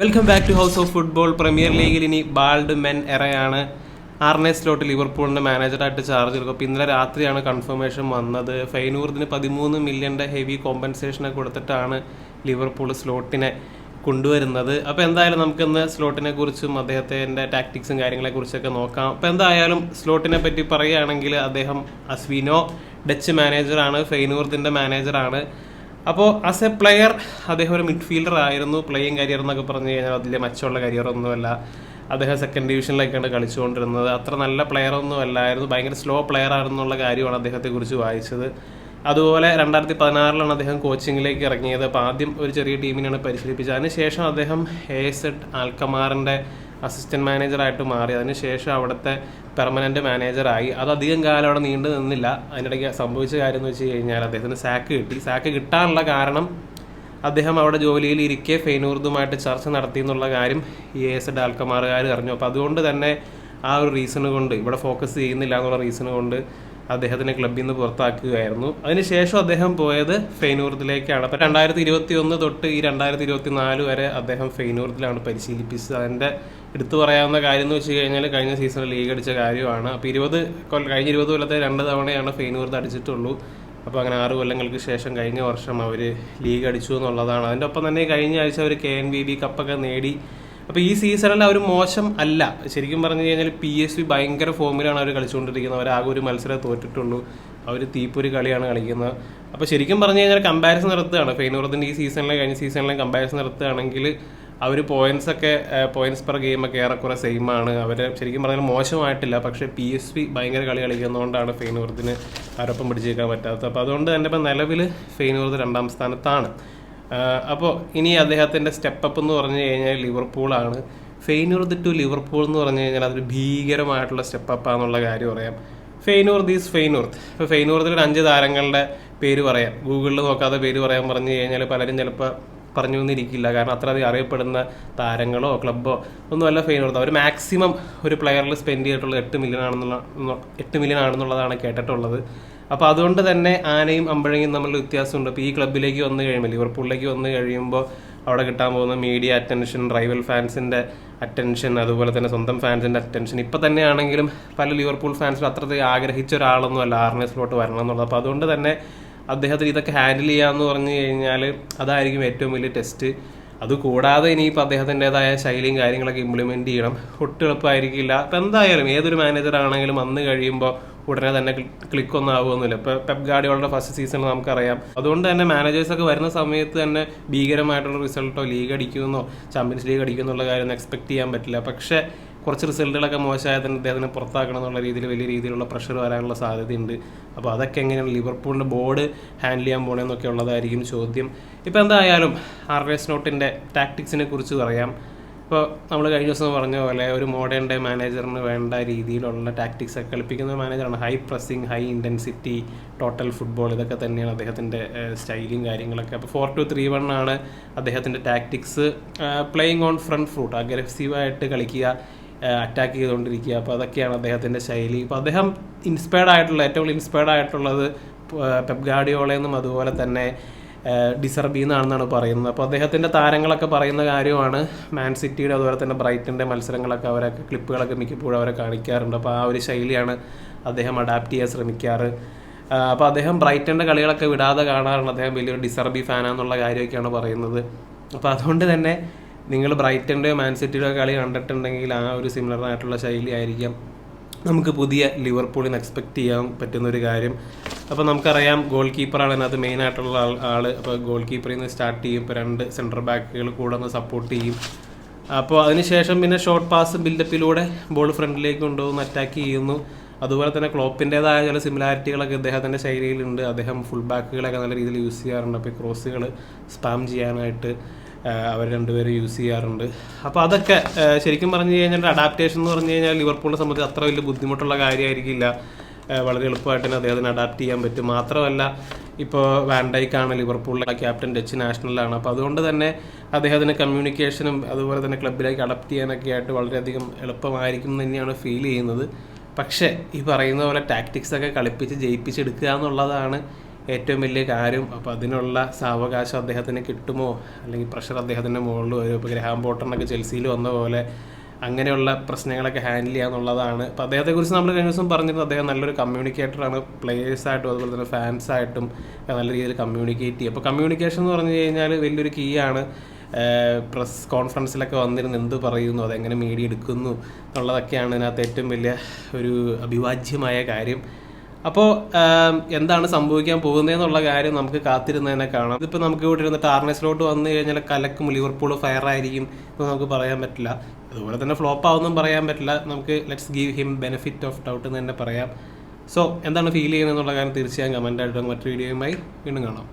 Welcome back to house of football premier ലീഗിൽ ഇനി bald men എറയാണ് ആർനെ സ്ലോട്ട് ലിവർപൂളിന്റെ മാനേജറായിട്ട് ചാർജ് എടുക്കും അപ്പോൾ ഇന്നലെ രാത്രിയാണ് കൺഫർമേഷൻ വന്നത്. ഫൈനൂറിന് പതിമൂന്ന് മില്യന്റെ ഹെവി കോമ്പൻസേഷനൊക്കെ കൊടുത്തിട്ടാണ് ലിവർപൂൾ സ്ലോട്ടിനെ കൊണ്ടുവരുന്നത്. അപ്പോൾ എന്തായാലും നമുക്കിന്ന് സ്ലോട്ടിനെ കുറിച്ചും അദ്ദേഹത്തിന്റെ ടാക്ടിക്സും കാര്യങ്ങളെ കുറിച്ചൊക്കെ നോക്കാം. അപ്പോൾ എന്തായാലും സ്ലോട്ടിനെ പറ്റി പറയുകയാണെങ്കിൽ അദ്ദേഹം അസ്വിനോ ഡച്ച് മാനേജറാണ് ഫെയ്നൂർദിന്റെ മാനേജറാണ് അപ്പോൾ ആസ് എ പ്ലെയർ അദ്ദേഹം ഒരു മിഡ്ഫീൽഡർ ആയിരുന്നു. പ്ലേയിങ് കരിയർ എന്നൊക്കെ പറഞ്ഞു കഴിഞ്ഞാൽ അതിലെ മെച്ചമുള്ള കരിയർ ഒന്നുമല്ല. അദ്ദേഹം സെക്കൻഡ് ഡിവിഷനിലേക്കാണ് കളിച്ചുകൊണ്ടിരുന്നത്. അത്ര നല്ല പ്ലെയർ ഒന്നും അല്ലായിരുന്നു ഭയങ്കര സ്ലോ പ്ലെയർ ആണെന്നുള്ള കാര്യമാണ് അദ്ദേഹത്തെക്കുറിച്ച് വായിച്ചത്. അതുപോലെ രണ്ടായിരത്തി പതിനാറിലാണ് അദ്ദേഹം കോച്ചിങ്ങിലേക്ക് ഇറങ്ങിയത്. അപ്പോൾ ആദ്യം ഒരു ചെറിയ ടീമിനെയാണ് പരിശീലിപ്പിച്ചത്. അതിനുശേഷം അദ്ദേഹം എ എസ് എഡ് ആൽക്കമാറിന്റെ അസിസ്റ്റന്റ് മാനേജറായിട്ട് മാറി. അതിനുശേഷം അവിടുത്തെ പെർമനന്റ് മാനേജറായി അത് അധികം കാലം അവിടെ നീണ്ടു നിന്നില്ല. അതിനിടയ്ക്ക് സംഭവിച്ച കാര്യം എന്ന് വെച്ച് കഴിഞ്ഞാൽ അദ്ദേഹത്തിന് സാക്ക് കിട്ടി. സാക്ക് കിട്ടാനുള്ള കാരണം അദ്ദേഹം അവിടെ ജോലിയിൽ ഇരിക്കെ ഫെയ്നൂർദുമായിട്ട് ചർച്ച നടത്തി എന്നുള്ള കാര്യം ഈ എസ് ഡാൽക്കമാറുകാർ അറിഞ്ഞു. അപ്പോൾ അതുകൊണ്ട് തന്നെ ആ ഒരു റീസണ് കൊണ്ട് ഇവിടെ ഫോക്കസ് ചെയ്യുന്നില്ല എന്നുള്ള റീസണ് കൊണ്ട് അദ്ദേഹത്തിനെ ക്ലബിൽ നിന്ന് പുറത്താക്കുകയായിരുന്നു. അതിനുശേഷം അദ്ദേഹം പോയത് ഫെയ്നൂർദിലേക്കാണ്. അപ്പോൾ രണ്ടായിരത്തി ഇരുപത്തി ഒന്ന് തൊട്ട് ഈ രണ്ടായിരത്തി ഇരുപത്തി നാല് വരെ അദ്ദേഹം ഫെയ്നൂർദിലാണ് പരിശീലിപ്പിച്ചത്. അതിന്റെ എടുത്തു പറയാവുന്ന കാര്യം എന്ന് വെച്ച് കഴിഞ്ഞാൽ കഴിഞ്ഞ സീസണിൽ ലീഗ് അടിച്ച കാര്യമാണ്. അപ്പോൾ ഇരുപത് കഴിഞ്ഞ ഇരുപത് കൊല്ലത്തെ രണ്ട് തവണയാണ് ഫെയ്നൂർദ് അടിച്ചിട്ടുള്ളൂ. അപ്പോൾ അങ്ങനെ ആറ് കൊല്ലങ്ങൾക്ക് ശേഷം കഴിഞ്ഞ വർഷം അവർ ലീഗ് അടിച്ചു എന്നുള്ളതാണ്. അതിന്റെ ഒപ്പം തന്നെ കഴിഞ്ഞ ആഴ്ച അവർ കെ എൻ ബി ബി കപ്പൊക്കെ നേടി. അപ്പോൾ ഈ സീസണിൽ അവർ മോശം അല്ല. ശരിക്കും പറഞ്ഞു കഴിഞ്ഞാൽ പി എസ് വി ഭയങ്കര ഫോമിലാണ് അവർ കളിച്ചുകൊണ്ടിരിക്കുന്നത്. അവർ ആകെ ഒരു മത്സരം തോറ്റിട്ടുള്ളൂ. അവർ തീപ്പൊരു കളിയാണ് കളിക്കുന്നത്. അപ്പോൾ ശരിക്കും പറഞ്ഞു കഴിഞ്ഞാൽ കമ്പാരിസൺ നടത്തുകയാണ്. ഫെയ്നൂർദിന്റെ ഈ സീസണിലെ കഴിഞ്ഞ സീസണിലെ കമ്പാരിസൺ നടത്തുകയാണെങ്കിൽ അവർ പോയിന്റ്സ് ഒക്കെ പോയിന്റ്സ് പെർ ഗെയിം ഒക്കെ ഏറെക്കുറെ സെയിം ആണ്. അവർ ശരിക്കും പറഞ്ഞാൽ മോശമായിട്ടില്ല. പക്ഷേ പി എസ് വി ഭയങ്കര കളി കളിക്കുന്നതുകൊണ്ടാണ് ഫെയ്നൂർദിന് അവരൊപ്പം പിടിച്ചേക്കാൻ പറ്റാത്തത്. അപ്പോൾ അതുകൊണ്ട് തന്നെ ഇപ്പം നിലവിൽ ഫെയ്നൂർദ് രണ്ടാം സ്ഥാനത്താണ്. അപ്പോൾ ഇനി അദ്ദേഹത്തിന്റെ സ്റ്റെപ്പ് അപ്പ് എന്ന് പറഞ്ഞു കഴിഞ്ഞാൽ ലിവർപൂളാണ് ഫെയിനൂർദ് ടു ലിവർപൂൾ എന്ന് പറഞ്ഞു കഴിഞ്ഞാൽ അതൊരു ഭീകരമായിട്ടുള്ള സ്റ്റെപ്പ് ആണെന്നുള്ള കാര്യം പറയാം. ഫെയിനൂർ ഈസ് ഫെയിനൂർത്ത് ഇപ്പോൾ ഫെയ്നൂർദിൽ അഞ്ച് താരങ്ങളുടെ പേര് പറയാം. ഗൂഗിളിൽ നോക്കാതെ പേര് പറയാൻ പറഞ്ഞു കഴിഞ്ഞാൽ പലരും ചിലപ്പോൾ പറഞ്ഞു വന്നിരിക്കില്ല. കാരണം അത്രയധികം അറിയപ്പെടുന്ന താരങ്ങളോ ക്ലബ്ബോ ഒന്നുമല്ല ഫെയിനൂർത്ത് അവർ മാക്സിമം ഒരു പ്ലെയറിൽ സ്പെൻഡ് ചെയ്തിട്ടുള്ളത് എട്ട് മില്യൺ ആണെന്നുള്ള എട്ട് മില്യൺ ആണെന്നുള്ളതാണ് കേട്ടിട്ടുള്ളത്. അപ്പോൾ അതുകൊണ്ട് തന്നെ ആനയും അമ്പഴയും നമ്മൾ വ്യത്യാസമുണ്ട്. അപ്പോൾ ഈ ക്ലബിലേക്ക് വന്നു കഴിയുമ്പോൾ ലിവർപൂളിലേക്ക് വന്നു കഴിയുമ്പോൾ അവിടെ കിട്ടാൻ പോകുന്ന മീഡിയ അറ്റൻഷൻ റൈവൽ ഫാൻസിന്റെ അറ്റൻഷൻ അതുപോലെ തന്നെ സ്വന്തം ഫാൻസിന്റെ അറ്റൻഷൻ ഇപ്പം തന്നെയാണെങ്കിലും പല ലിവർപൂൾ ഫാൻസിൽ അത്രയധികം ആഗ്രഹിച്ച ഒരാളൊന്നും അല്ല ആർനെ സ്ലോട്ട് വരണം എന്നുള്ളത്. അപ്പോൾ അതുകൊണ്ട് തന്നെ അദ്ദേഹത്തിന് ഇതൊക്കെ ഹാൻഡിൽ ചെയ്യാമെന്ന് പറഞ്ഞു കഴിഞ്ഞാൽ അതായിരിക്കും ഏറ്റവും വലിയ ടെസ്റ്റ് അതുകൂടാതെ ഇനിയിപ്പോൾ അദ്ദേഹത്തിന്റെതായ ശൈലിയും കാര്യങ്ങളൊക്കെ ഇംപ്ലിമെന്റ് ചെയ്യണം. ഒട്ടും എളുപ്പമായിരിക്കില്ല. അപ്പം എന്തായാലും ഏതൊരു മാനേജർ ആണെങ്കിലും വന്നു കഴിയുമ്പോൾ ഉടനെ തന്നെ ക്ലിക്ക് ഒന്നും ആവുമൊന്നുമില്ല ഇപ്പോൾ പെപ് ഗാഡിയോളുടെ ഫസ്റ്റ് സീസൺ നമുക്കറിയാം. അതുകൊണ്ട് തന്നെ മാനേജേഴ്സ് ഒക്കെ വരുന്ന സമയത്ത് തന്നെ ഭീകരമായിട്ടുള്ള റിസൾട്ടോ ലീഗ് അടിക്കുമെന്നോ ചാമ്പ്യൻസ് ലീഗ് അടിക്കുമെന്നുള്ള കാര്യം എക്സ്പെക്ട് ചെയ്യാൻ പറ്റില്ല. പക്ഷെ കുറച്ച് റിസൾട്ടുകളൊക്കെ മോശമായ തന്നെ അദ്ദേഹത്തിനെ പുറത്താക്കണം എന്നുള്ള രീതിയിൽ വലിയ രീതിയിലുള്ള പ്രഷർ വരാനുള്ള സാധ്യതയുണ്ട്. അപ്പോൾ അതൊക്കെ എങ്ങനെയാണ് ലിവർപൂളിന്റെ ബോർഡ് ഹാൻഡിൽ ചെയ്യാൻ പോകണമെന്നൊക്കെ ഉള്ളതായിരിക്കും ചോദ്യം. ഇപ്പോൾ എന്തായാലും ആർ എസ് നോട്ടിന്റെ ടാക്ടിക്സിനെ കുറിച്ച് പറയാം. ഇപ്പോൾ നമ്മൾ കഴിഞ്ഞ ദിവസം പറഞ്ഞ പോലെ ഒരു മോഡേൺ ഡേ മാനേജറിന് വേണ്ട രീതിയിലുള്ള ടാക്ടിക്സ് ഒക്കെ കളിപ്പിക്കുന്ന മാനേജറാണ് high pressing high intensity total football ഇതൊക്കെ തന്നെയാണ് അദ്ദേഹത്തിന്റെ സ്റ്റൈലും കാര്യങ്ങളൊക്കെ. അപ്പോൾ ഫോർ ടു ത്രീ വൺ ആണ് അദ്ദേഹത്തിന്റെ tactics playing on front foot അഗ്രസീവായിട്ട് കളിക്കുക അറ്റാക്ക് ചെയ്തുകൊണ്ടിരിക്കുക. അപ്പോൾ അതൊക്കെയാണ് അദ്ദേഹത്തിന്റെ ശൈലി. ഇപ്പോൾ അദ്ദേഹം ഇൻസ്പയർഡ് ആയിട്ടുള്ള ഏറ്റവും കൂടുതൽ ഇൻസ്പയർഡ് ആയിട്ടുള്ളത് പെപ് ഗാഡിയോളെന്നും അതുപോലെ തന്നെ ഡിസർബി എന്നാണെന്നാണ് പറയുന്നത്. അപ്പോൾ അദ്ദേഹത്തിന്റെ താരങ്ങളൊക്കെ പറയുന്ന കാര്യമാണ് മാൻ സിറ്റിയുടെ അതുപോലെ തന്നെ ബ്രൈറ്റന്റെ മത്സരങ്ങളൊക്കെ അവരൊക്കെ ക്ലിപ്പുകളൊക്കെ മിക്കപ്പോഴും അവരെ കാണിക്കാറുണ്ട്. അപ്പോൾ ആ ഒരു ശൈലിയാണ് അദ്ദേഹം അഡാപ്റ്റ് ചെയ്യാൻ ശ്രമിക്കാറ്. അപ്പോൾ അദ്ദേഹം ബ്രൈറ്റന്റെ കളികളൊക്കെ വിടാതെ കാണാറുണ്ട്. അദ്ദേഹം വലിയൊരു ഡിസർബി ഫാനാന്നുള്ള കാര്യമൊക്കെയാണ് പറയുന്നത്. അപ്പോൾ അതുകൊണ്ട് തന്നെ നിങ്ങൾ ബ്രൈറ്റന്റെയോ മാൻ സിറ്റിയുടെയോ കളി കണ്ടിട്ടുണ്ടെങ്കിൽ ആ ഒരു സിമിലർ ആയിട്ടുള്ള ശൈലി ആയിരിക്കാം. നമുക്ക് പുതിയ ലിവർപൂളിന് എക്സ്പെക്റ്റ് ചെയ്യാൻ പറ്റുന്ന ഒരു കാര്യം. അപ്പോൾ നമുക്കറിയാം ഗോൾ കീപ്പറാണ് അതിനകത്ത് മെയിൻ ആയിട്ടുള്ള ആൾ ആൾ അപ്പോൾ ഗോൾ കീപ്പറിൽ നിന്ന് സ്റ്റാർട്ട് ചെയ്യും. ഇപ്പോൾ രണ്ട് സെന്റർ ബാക്കുകൾ കൂടെ ഒന്ന് സപ്പോർട്ട് ചെയ്യും. അപ്പോൾ അതിനുശേഷം പിന്നെ ഷോർട്ട് പാസ് ബിൽഡപ്പിലൂടെ ബോൾ ഫ്രണ്ടിലേക്ക് കൊണ്ടുപോകുന്നു അറ്റാക്ക് ചെയ്യുന്നു. അതുപോലെ തന്നെ ക്ലോപ്പിന്റെതായ ചില സിമിലാരിറ്റികളൊക്കെ ഇദ്ദേഹത്തിന്റെ ശൈലിയിലുണ്ട്. അദ്ദേഹം ഫുൾ ബാക്കുകളൊക്കെ നല്ല രീതിയിൽ യൂസ് ചെയ്യാറുണ്ട്. അപ്പോൾ ക്രോസുകൾ സ്പാം ചെയ്യാനായിട്ട് അവർ രണ്ടുപേരും യൂസ് ചെയ്യാറുണ്ട്. അപ്പോൾ അതൊക്കെ ശരിക്കും പറഞ്ഞു കഴിഞ്ഞാൽ അഡാപ്റ്റേഷൻ എന്ന് പറഞ്ഞു കഴിഞ്ഞാൽ ലിവർപൂളിനെ സംബന്ധിച്ച് അത്ര വലിയ ബുദ്ധിമുട്ടുള്ള കാര്യമായിരിക്കില്ല. വളരെ എളുപ്പമായിട്ട് തന്നെ അദ്ദേഹത്തിന് അഡാപ്റ്റ് ചെയ്യാൻ പറ്റും. മാത്രമല്ല ഇപ്പോൾ വാൻഡൈക്കാണ് ലിവർപൂളിലെ ക്യാപ്റ്റൻ ഡച്ച് നാഷണലാണ് അപ്പോൾ അതുകൊണ്ട് തന്നെ അദ്ദേഹത്തിന് കമ്മ്യൂണിക്കേഷനും അതുപോലെ തന്നെ ക്ലബിലേക്ക് അഡപ്റ്റ് ചെയ്യാനൊക്കെ ആയിട്ട് വളരെയധികം എളുപ്പമായിരിക്കും എന്ന് തന്നെയാണ് ഫീൽ ചെയ്യുന്നത്. പക്ഷേ ഈ പറയുന്ന പോലെ ടാക്ടിക്സ് ഒക്കെ കളിപ്പിച്ച് ജയിപ്പിച്ചെടുക്കുക എന്നുള്ളതാണ് ഏറ്റവും വലിയ കാര്യം. അപ്പോൾ അതിനുള്ള സാവകാശം അദ്ദേഹത്തിന് കിട്ടുമോ? അല്ലെങ്കിൽ പ്രഷർ അദ്ദേഹത്തിന്റെ മുകളിൽ വരും. ഇപ്പോൾ ഗ്രഹാം പോട്ടറിനൊക്കെ ചെൽസിയിൽ വന്ന പോലെ അങ്ങനെയുള്ള പ്രശ്നങ്ങളൊക്കെ ഹാൻഡിൽ ചെയ്യാന്നുള്ളതാണ്. അപ്പോൾ അദ്ദേഹത്തെക്കുറിച്ച് നമ്മൾ കഴിഞ്ഞ ദിവസം പറഞ്ഞിരുന്നു അദ്ദേഹം നല്ലൊരു കമ്മ്യൂണിക്കേറ്ററാണ് പ്ലേയേഴ്സായിട്ടും അതുപോലെ തന്നെ ഫാൻസായിട്ടും നല്ല രീതിയിൽ കമ്മ്യൂണിക്കേറ്റ് ചെയ്യും. അപ്പോൾ കമ്മ്യൂണിക്കേഷൻ എന്ന് പറഞ്ഞു കഴിഞ്ഞാൽ വലിയൊരു കീ ആണ്. പ്രസ് കോൺഫറൻസിലൊക്കെ വന്നിരുന്ന് എന്ത് പറയുന്നു അതെങ്ങനെ മീഡിയ എടുക്കുന്നു എന്നുള്ളതൊക്കെയാണ് ഇതിനകത്ത് ഏറ്റവും വലിയ ഒരു അഭിവാജ്യമായ കാര്യം. അപ്പോൾ എന്താണ് സംഭവിക്കാൻ പോകുന്നതെന്നുള്ള കാര്യം നമുക്ക് കാത്തിരുന്നതിനെ കാണാം. ഇതിപ്പോൾ നമുക്ക് ഇവിടെ ഇരുന്നിട്ട് ആർനെസിലോട്ട് വന്നു കഴിഞ്ഞാൽ കലക്കും ലിവർപൂൾ ഫയർ ആയിരിക്കും എന്ന് നമുക്ക് പറയാൻ പറ്റില്ല. അതുപോലെ തന്നെ ഫ്ലോപ്പ് ആവുമെന്നും പറയാൻ പറ്റില്ല. നമുക്ക് let's give him benefit of doubt എന്ന് തന്നെ പറയാം. സോ എന്താണ് ഫീൽ ചെയ്യുന്നത് എന്നുള്ള കാര്യം തീർച്ചയായും കമന്റ് ആയിട്ട് വീഡിയോയുമായി വീണ്ടും കാണാം.